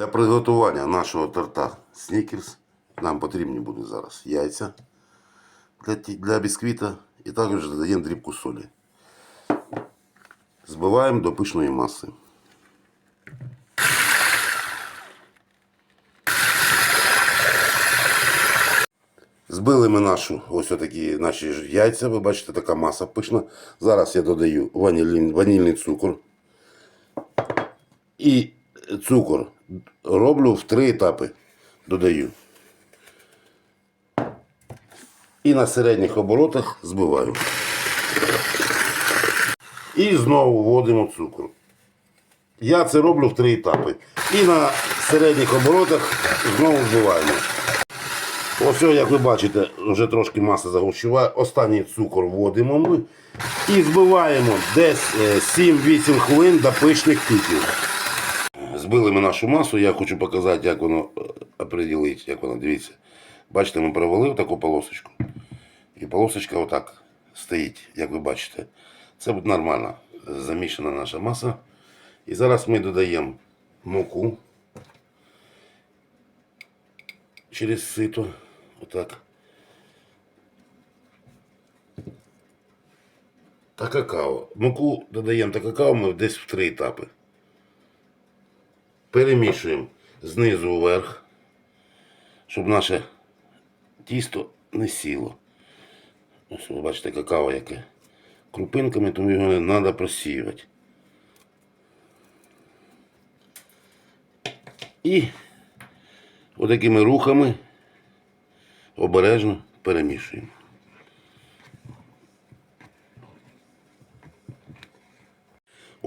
Для приготування нашого торта снікерс нам потрібні будуть зараз яйця для, бісквіта і також додаємо дрібку солі. Збиваємо до пишної маси. Збили ми нашу, ось такі наші яйця. Ви бачите, така маса пишна. Зараз я додаю ванільний, ванільний цукор. І цукор роблю в три етапи. Додаю. І на середніх оборотах збиваю. І знову вводимо цукор. Я це роблю в три етапи. І на середніх оборотах знову збиваємо. Ось, як ви бачите, вже трошки маса загущуває. Останній цукор вводимо ми і збиваємо десь е, 7-8 хвилин до пишних піків. Збили ми нашу масу, я хочу показати, як воно е, определить, як воно, дивіться. Бачите, ми провели таку полосочку. І полосочка отак стоїть, як ви бачите. Це буде нормально замішана наша маса. І зараз ми додаємо муку через сито. Отак. Та какао. Муку додаємо та какао ми десь в три етапи. Перемішуємо знизу вверх, щоб наше тісто не сіло. Ось ви бачите какао яке. Крупинками, тому його не треба просіювати. І отакими рухами обережно перемішуємо.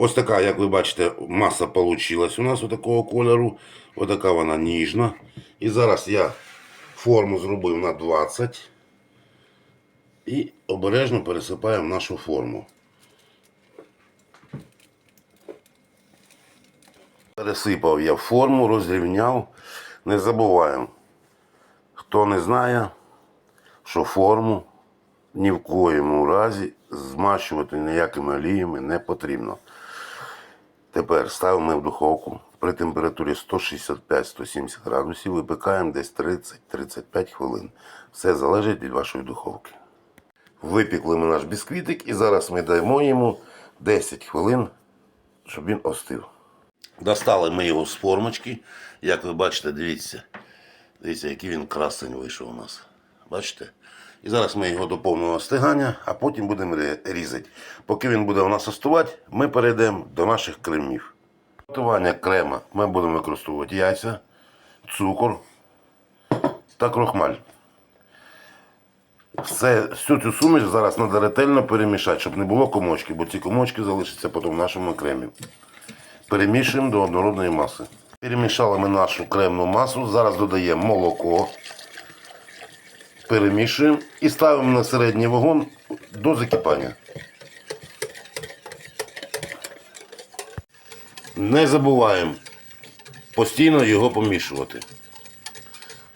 Ось така, як ви бачите, маса вийшла у нас такого кольору. Отака вона ніжна. І зараз я форму зробив на 20 і обережно пересипаємо нашу форму. Пересипав я форму, розрівняв. Не забуваємо, хто не знає, що форму ні в коєму разі змащувати ніякими оліями не потрібно. Тепер ставимо в духовку при температурі 165-170 градусів, випікаємо десь 30-35 хвилин. Все залежить від вашої духовки. Випікли ми наш бісквітик і зараз ми даємо йому 10 хвилин, щоб він остив. Достали ми його з формочки. Як ви бачите, дивіться, дивіться, який він красень вийшов у нас. Бачите? І зараз ми його до повного остигання, а потім будемо різати. Поки він буде у нас остувати, ми перейдемо до наших кремів. Готування крема ми будемо використовувати яйця, цукор та крохмаль. Все, всю цю суміш зараз треба ретельно перемішати, щоб не було комочки, бо ці комочки залишаться потім в нашому кремі. Перемішуємо до однородної маси. Перемішали ми нашу кремну масу. Зараз додаємо молоко. Перемішуємо і ставимо на середній вогонь до закипання. Не забуваємо постійно його помішувати,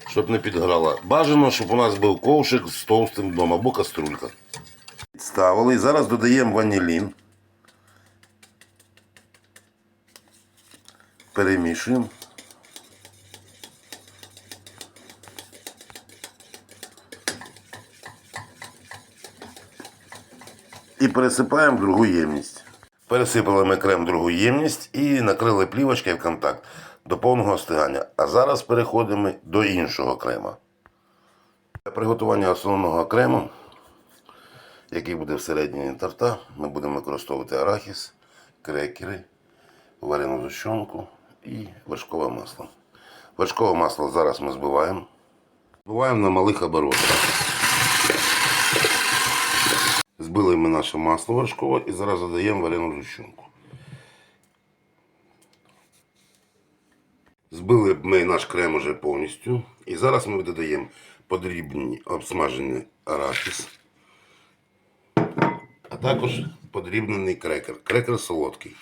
щоб не підграла. Бажано, щоб у нас був ковшик з товстим дном або каструлька. Ставили зараз додаємо ванілін. Перемішуємо. Пересипаємо в другу ємність. Пересипали ми крем в другу ємність і накрили плівочкою в контакт до повного остигання. А зараз переходимо до іншого крема. Для приготування основного крему, який буде всередині торта, ми будемо використовувати арахіс, крекери, варену зущенку і вершкове масло. Вершкове масло зараз ми збиваємо. Збиваємо на малих оборотах. Збили ми наше масло вершкове і зараз додаємо варену зущенку. Збили ми наш крем уже повністю. І зараз ми додаємо подрібні обсмажений арахіс, а також подрібнений крекер. Крекер солодкий.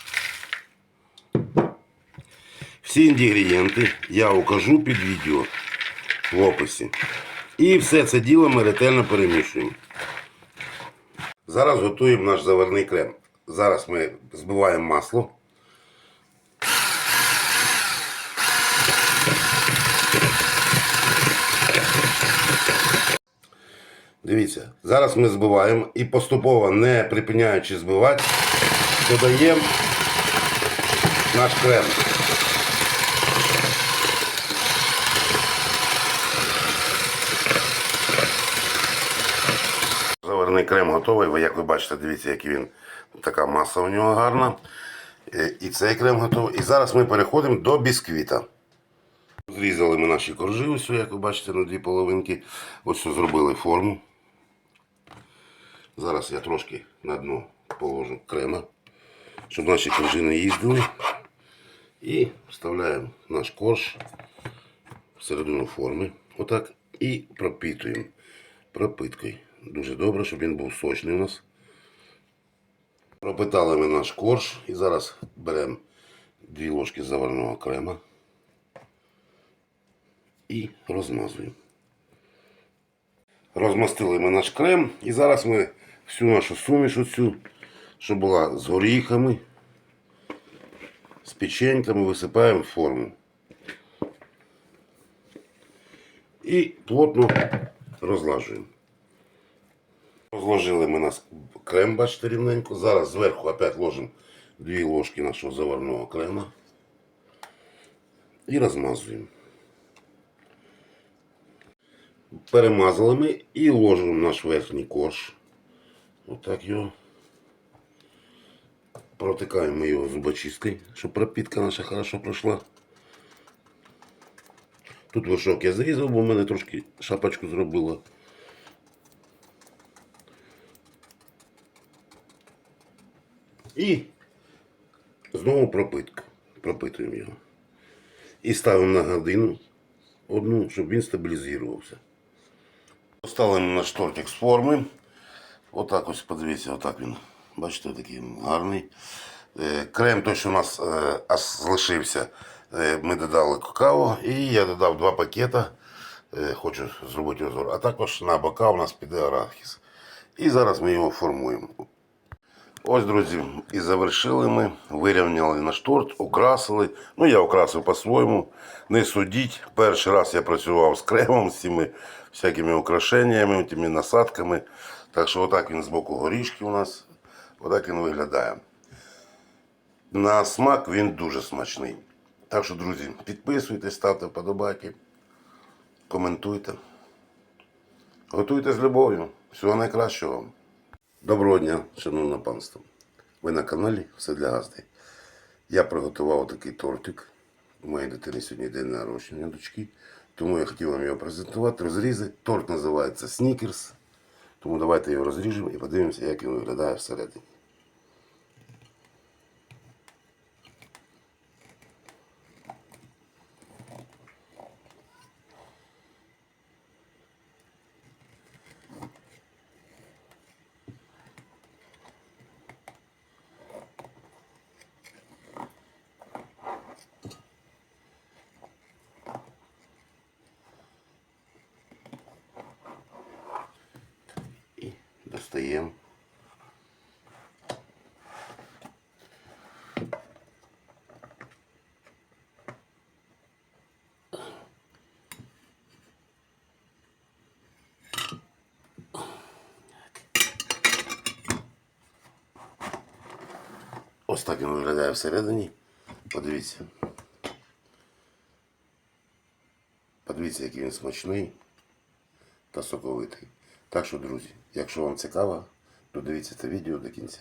Всі інгредієнти я укажу під відео в описі. І все це діло ми ретельно перемішуємо. Зараз готуємо наш заварний крем. Зараз ми збиваємо масло. Дивіться, зараз ми збиваємо і поступово, не припиняючи збивати, додаємо наш крем. Заварений крем готовий. Ви, як ви бачите, дивіться, який він така маса у нього гарна. Е, І цей крем готовий. І зараз ми переходимо до бісквіта. Зрізали ми наші коржі, ось, як ви бачите, на дві половинки. Ось зробили форму. Зараз я трошки на дно положу крема, щоб наші коржі не їздили. І вставляємо наш корж всередину форми. Отак. І пропитуємо пропиткою. Дуже добре, щоб він був сочний у нас. Пропитали ми наш корж і зараз беремо дві ложки заварного крема і розмазуємо. Розмастили ми наш крем і зараз ми всю нашу суміш оцю, що була з горіхами, з печеньками, висипаємо в форму. І плотно розлажуємо. Розложили ми нас крем, бачите, рівненько. Зараз зверху опять ложимо 2 ложки нашого заварного крема. І розмазуємо. Перемазали ми і ложимо наш верхній корж. Отак його. Протикаємо ми його зубочисткою, щоб пропітка наша хорошо пройшла. Тут вершок я зрізав, бо в мене трошки шапочку зробило. І знову пропитку. Пропитуємо його. І ставимо на годину одну, щоб він стабілізувався. Поставимо наш тортик з форми. Отак ось подивіться, отак він. Бачите, такий гарний. Е, Крем той, що у нас е, залишився, е, ми додали какао і я додав два пакета. Хочу зробити узор. А також на бока у нас піде арахіс. І зараз ми його формуємо. Ось, друзі, і завершили ми, вирівняли наш торт, украсили. Ну, я украсив по-своєму. Не судіть. Перший раз я працював з кремом, з цими всякими украшеннями, тими насадками. Так що отак він з боку горішки у нас. Отак він виглядає. На смак він дуже смачний. Так що, друзі, підписуйтесь, ставте вподобайки, коментуйте. Готуйте з любов'ю. Всього найкращого вам. Доброго дня, шановне панство. Ви на каналі Все для Газди. Я приготував такий тортик. У моєї дитини сьогодні день народження дочки. Тому я хотів вам його презентувати. Розрізи. Торт називається Снікерс. Тому давайте його розріжемо і подивимося, як він виглядає всередині. І достаємо. Ось так він виглядає всередині. Подивіться. Подивіться, який він смачний та соковитий. Так що, друзі, якщо вам цікаво, то дивіться це відео до кінця.